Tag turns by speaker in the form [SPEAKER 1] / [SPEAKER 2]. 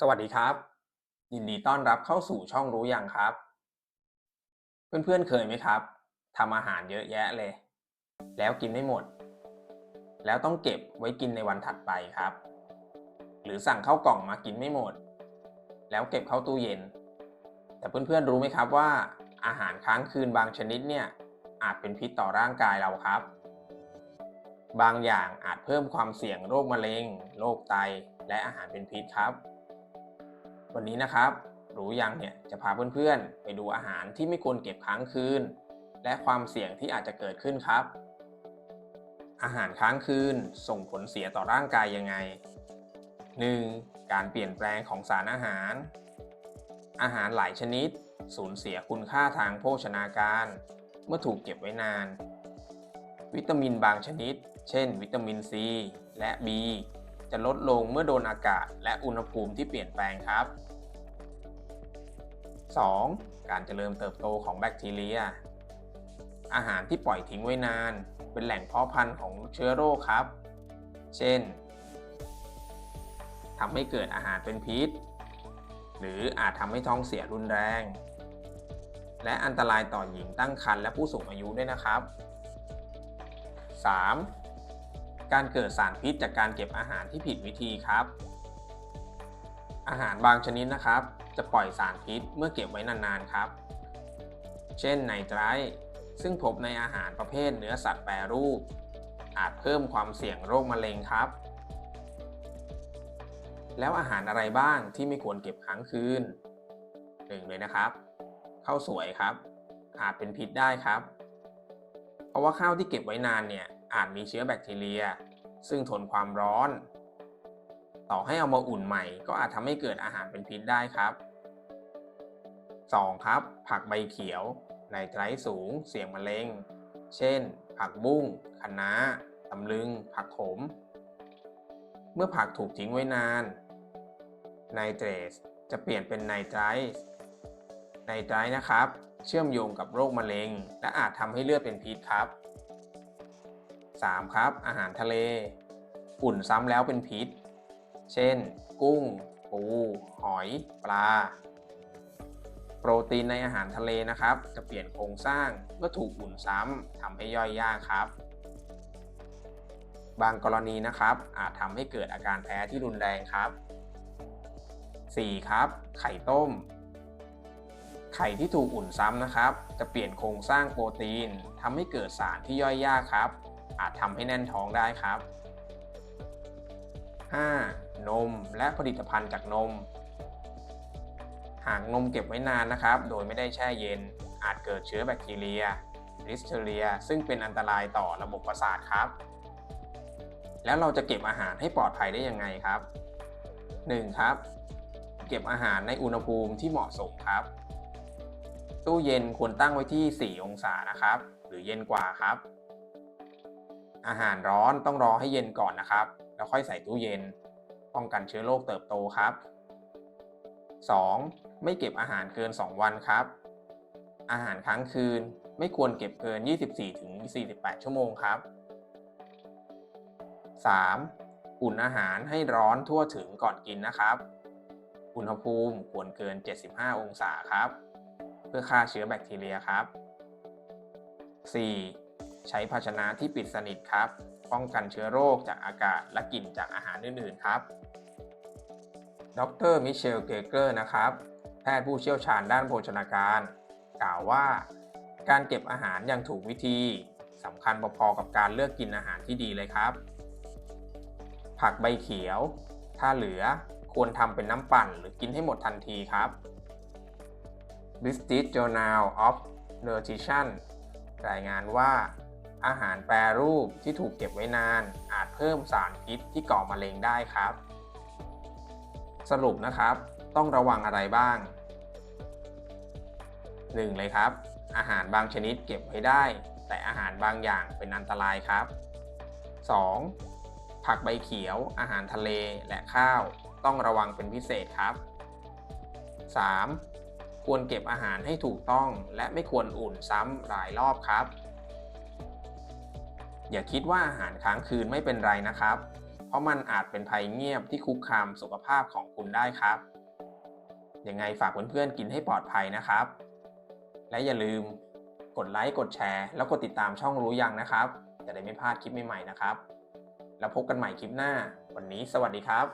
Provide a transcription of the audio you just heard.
[SPEAKER 1] สวัสดีครับ ยินดีต้อนรับเข้าสู่ช่องรู้อยังครับ เพื่อนๆเคยไหมครับทำอาหารเยอะแยะเลย แล้วกินไม่หมด แล้วต้องเก็บไว้กินในวันถัดไปครับ หรือสั่งเข้าวกล่องมากินไม่หมด แล้วเก็บเข้าตู้เย็น แต่เพื่อนๆรู้ไหมครับว่า อาหารค้างคืนบางชนิดเนี่ยอาจเป็นพิษต่อร่างกายเราครับ บางอย่างอาจเพิ่มความเสี่ยงโรคมะเร็งโรคไตและอาหารเป็นพิษครับ วันนี้นะครับ รู้ยังเนี่ยจะพาเพื่อนๆ ไปดูอาหารที่ไม่ควรเก็บค้างคืน และความเสี่ยงที่อาจจะเกิดขึ้นครับ อาหารค้างคืนส่งผลเสียต่อร่างกายยังไง 1. การเปลี่ยนแปลงของสารอาหาร อาหารหลายชนิด สูญเสียคุณค่าทางโภชนาการ เมื่อถูกเก็บไว้นาน วิตามินบางชนิด เช่น วิตามินซีและ B จะลดลงเมื่อโดนอากาศ และอุณหภูมิที่เปลี่ยนแปลงครับ 2. การเจริญเติบโตของแบคทีเรีย อาหารที่ปล่อยทิ้งไว้นาน เป็นแหล่งเพาะพันธุ์ของเชื้อโรคครับ เช่นทำให้เกิดอาหารเป็นพิษ หรืออาจทำให้ท้องเสียรุนแรง และอันตรายต่อหญิงตั้งครรภ์และผู้สูงอายุด้วยนะครับ 3. การเกิดสารพิษจากการเก็บอาหารที่ผิดวิธีครับ อาหารบางชนิดนะครับ จะปล่อยสารพิษเมื่อเก็บไว้นานๆครับ เช่นไนไตรท์ซึ่งพบในอาหารประเภทเนื้อสัตว์แปรรูป อาจเพิ่มความเสี่ยงโรคมะเร็งครับ แล้วอาหารอะไรบ้างที่ไม่ควรเก็บค้างคืนหนึ่งเลยนะครับข้าวสวยครับ อาจเป็นพิษได้ครับ เพราะว่าข้าวที่เก็บไว้นานเนี่ย อาจมีเชื้อแบคทีเรีย ซึ่งทนความร้อน ต่อให้เอามาอุ่นใหม่ ก็อาจทำให้เกิดอาหารเป็นพิษได้ครับ 2. ครับ ผักใบเขียวไนไตรท์สูง เสี่ยงมะเร็ง เช่น ผักบุ้งคะน้าตำลึง ผักขม เมื่อผักถูกทิ้งไว้นานไนเตรสจะเปลี่ยนเป็นไนไตรท์ไนไตรท์นะครับ เชื่อมโยงกับโรคมะเร็ง และอาจทำให้เลือดเป็นพิษครับ 3. ครับ อาหารทะเล อุ่นซ้ำแล้วเป็นพิษ เช่น กุ้ง ปู หอย ปลา โปรตีนในอาหารทะเลนะครับ จะเปลี่ยนโครงสร้างเมื่อถูกอุ่นซ้ำทำให้ย่อยยากครับบางกรณีนะครับ อาจทำให้เกิดอาการแพ้ที่รุนแรงครับ 4. ครับ ไข่ต้ม ไข่ที่ถูกอุ่นซ้ำนะครับ จะเปลี่ยนโครงสร้างโปรตีนทำให้เกิดสารที่ย่อยยากครับ อาจทำให้แน่นท้องได้ครับ 5. นมและผลิตภัณฑ์จากนม หากนมเก็บไว้นานนะครับ โดยไม่ได้แช่เย็น อาจเกิดเชื้อแบคทีเรียลิสเทเรีย ซึ่งเป็นอันตรายต่อระบบประสาทครับ แล้วเราจะเก็บอาหารให้ปลอดภัยได้ยังไงครับ 1. ครับ เก็บอาหารในอุณหภูมิที่เหมาะสมครับ ตู้เย็นควรตั้งไว้ที่ 4 องศานะครับ หรือเย็นกว่าครับ อาหารร้อนต้องรอให้เย็นก่อนนะครับ แล้วค่อยใส่ตู้เย็น ป้องกันเชื้อโรคเติบโตครับ 2. ไม่เก็บอาหารเกิน 2 วันครับ อาหารค้างคืนไม่ควรเก็บเกิน 24-48 ชั่วโมงครับ 3. อุ่นอาหารให้ร้อนทั่วถึงก่อนกินนะครับ อุณหภูมิควรเกิน 75 องศาครับ เพื่อฆ่าเชื้อแบคทีเรียครับ 4. ใช้ภาชนะที่ปิดสนิทครับ ป้องกันเชื้อโรคจากอากาศและกลิ่นจากอาหารอื่นๆครับ ดรมิเชล เกเกอร์นะครับ แพทย์ผู้เชี่ยวชาญด้านโภชนาการ กล่าวว่า การเก็บอาหารอย่างถูกวิธีสำคัญพอๆกับการเลือกกินอาหารที่ดีเลยครับ ผักใบเขียว ถ้าเหลือควรทำเป็นน้ำปั่นหรือกินให้หมดทันทีครับ British Journal of Nutrition รายงานว่า อาหารแปรรูปที่ถูกเก็บไว้นาน อาจเพิ่มสารพิษที่ก่อมะเร็งได้ครับ สรุปนะครับ ต้องระวังอะไรบ้าง 1. เลยครับ อาหารบางชนิดเก็บไว้ได้ แต่อาหารบางอย่างเป็นอันตรายครับ 2. ผักใบเขียว อาหารทะเลและข้าว ต้องระวังเป็นพิเศษครับ 3. ควรเก็บอาหารให้ถูกต้อง และไม่ควรอุ่นซ้ำหลายรอบครับ อย่าคิดว่าอาหารค้างคืนไม่เป็นไรนะครับ เพราะมันอาจเป็นภัยเงียบที่คุกคามสุขภาพของคุณได้ครับ ยังไงฝากเพื่อนๆกินให้ปลอดภัยนะครับ และอย่าลืมกดไลค์ กดแชร์ แล้วกดติดตามช่องรู้ยังนะครับ จะได้ไม่พลาดคลิปใหม่ๆนะครับ แล้วพบกันใหม่คลิปหน้า วันนี้สวัสดีครับ